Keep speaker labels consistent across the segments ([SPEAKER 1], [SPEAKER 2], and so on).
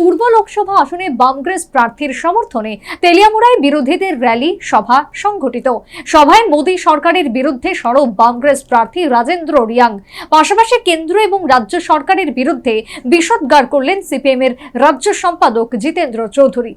[SPEAKER 1] পূর্ব লোকসভা আসনে বামগ্রেস প্রার্থীর সমর্থনে তেলিয়ামুড়ায় বিরোধীদের র্যালি, সভা সংঘটিত। সভায় মোদী সরকারের বিরুদ্ধে সরব বামগ্রেস প্রার্থী রাজেন্দ্র রিয়াং। পাশাপাশি কেন্দ্র এবং রাজ্য সরকারের বিরুদ্ধে বিষোদ্গার করলেন সিপিএম এর রাজ্য সম্পাদক জিতেন্দ্র চৌধুরী।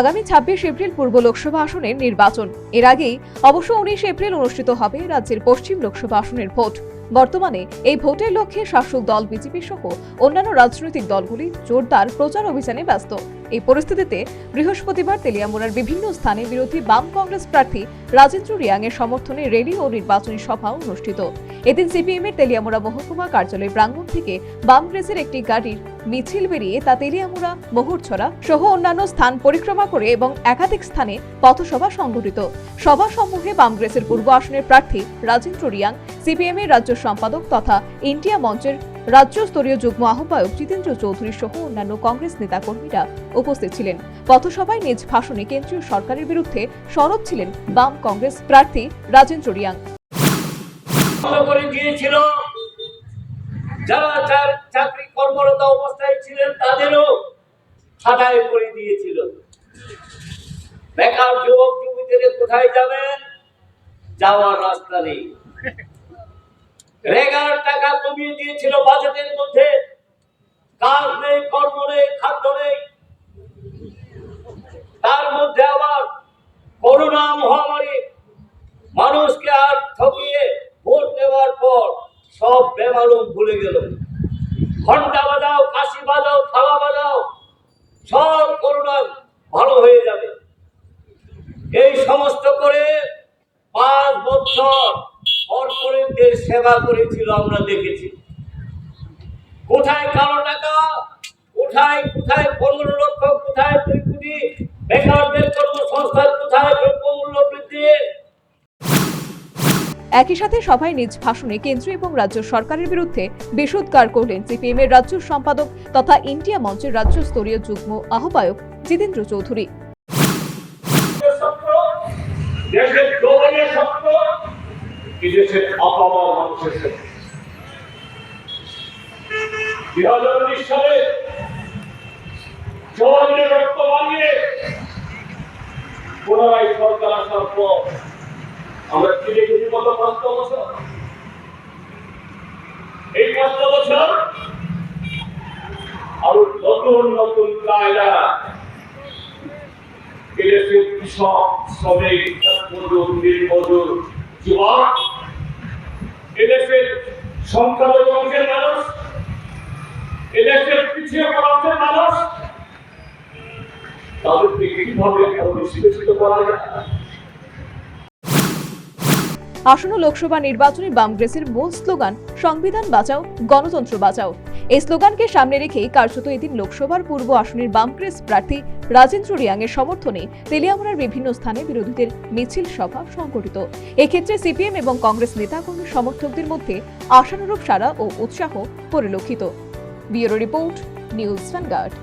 [SPEAKER 2] আগামী ছাব্বিশ এপ্রিল পূর্ব লোকসভা আসনের নির্বাচন। এর আগেই অবশ্য উনিশ এপ্রিল অনুষ্ঠিত হবে রাজ্যের পশ্চিম লোকসভা আসনের ভোট। বর্তমানে এই ভোটের লক্ষ্যে শাসক দল বিজেপি সহ অন্যান্য রাজনৈতিক দলগুলি জোরদার প্রচার অভিযানে ব্যস্ত। এই পরিস্থিতিতে বৃহস্পতিবার তেলিয়ামুড়ার বিভিন্ন স্থানে বিরোধী বাম কংগ্রেস প্রার্থী রাজেন্দ্র রিয়াং এর সমর্থনে রেলি ও নির্বাচনী সভা অনুষ্ঠিত। এদিন সিপিএম এর তেলিয়ামুড়া মহকুমা কার্যালয় প্রাঙ্গণ থেকে বাম কংগ্রেসের একটি গাড়ির মিছিল বেরিয়ে তা তেলিয়ামুড়া, মোহরছড়া সহ অন্যান্য স্থান পরিক্রমা করে এবং একাধিক স্থানে পথসভা সংঘটিত। সভা সমূহে বামগ্রেসের পূর্ব আসনের প্রার্থী রাজেন্দ্র রিয়াং সিপিএম এর রাজ্য সম্পাদক তথা ইন্ডিয়া মঞ্চের রাজ্য স্তরীয় যুগ্ম আহ্বায়ক জিতেন্দ্র চৌধুরী সহ অন্যান্য কংগ্রেস নেতাকর্মীরা উপস্থিত ছিলেন। পথসভায় নিজ ভাষণে কেন্দ্রীয় সরকারের বিরুদ্ধে সরব ছিলেন বাম কংগ্রেস প্রার্থী রাজেন্দ্র রিয়াং।
[SPEAKER 3] চাকরি কর্মরত অবস্থায় ছিলেন, তাদেরও ছাঁটাই করে দিয়েছিল। বেকার যুবক যুবতীদের কোথায় যাবেন? যাওয়ার রাস্তা নেই। রেগার টাকা কমিয়ে দিয়েছিল বাজেটের মধ্যে। কাজ নেই, কর্ম নেই, খাদ্য নেই। তার মধ্যে আবার করোনা মহামারী। মানুষকে আর ঠকিয়ে ভোট নেওয়ার পর সব বেমালুম ভুলে গেল। ঘণ্টা বাজাও, কাশি বাজাও, থালা বাজাও, সব করোনা ভালো হয়ে যাবে। এই সমস্ত করে পাঁচ বছর কর্পোরেটদের সেবা করেছিল আমরা দেখেছি। কোথায় কালো টাকা? কোথায় কোথায় পনেরো লক্ষ কোথায় দুই কোটি? বেকারদের কর্মসংস্থান কোথায়? দ্রব্যমূল্য বৃদ্ধি।
[SPEAKER 2] একই সাথে সভায় নিজ ভাষণে কেন্দ্র এবং রাজ্য সরকারের বিরুদ্ধে বিষোদ্গার করলেন সিপিএম এর রাজ্য সম্পাদক তথা ইন্ডিয়া মঞ্চের রাজ্য স্তরীয় যুগ্ম আহ্বায়ক জিতেন্দ্র চৌধুরী।
[SPEAKER 3] বিদেশের অপামর মানুষের সত্য দুই হাজার উনিশ সালে জওয়ানদের রক্ত বানিয়ে পুনরায় সরকার আসার পর আমরা কি দেখেছি গত পাঁচটা বছর? এই পাঁচটা বছর আরও নতুন নতুন কায়দা এদেশের কৃষক, শ্রমিক মজুর নির্মজুর, যুবক এদেশের সংখ্যালঘু অংশের মানুষ, এদেশের পিছিয়ে পড়া অংশের মানুষ
[SPEAKER 2] আসন্ন লোকসভা নির্বাচনে বামগ্রেসের মূল স্লোগান, সংবিধান বাঁচাও, গণতন্ত্র বাঁচাও। এই স্লোগানকে সামনে রেখেই কার্যত এদিন লোকসভার পূর্ব আসনের বামক্রেস প্রার্থী রাজেন্দ্র রিয়াং এর সমর্থনে তেলিয়ামুড়ার বিভিন্ন স্থানে বিরোধীদের মিছিল সভা সংগঠিত। এক্ষেত্রে সিপিএম এবং কংগ্রেস নেতাকর্মী সমর্থকদের মধ্যে আশানুরূপ সারা ও উৎসাহ পরিলক্ষিত। Bureau report, news vanguard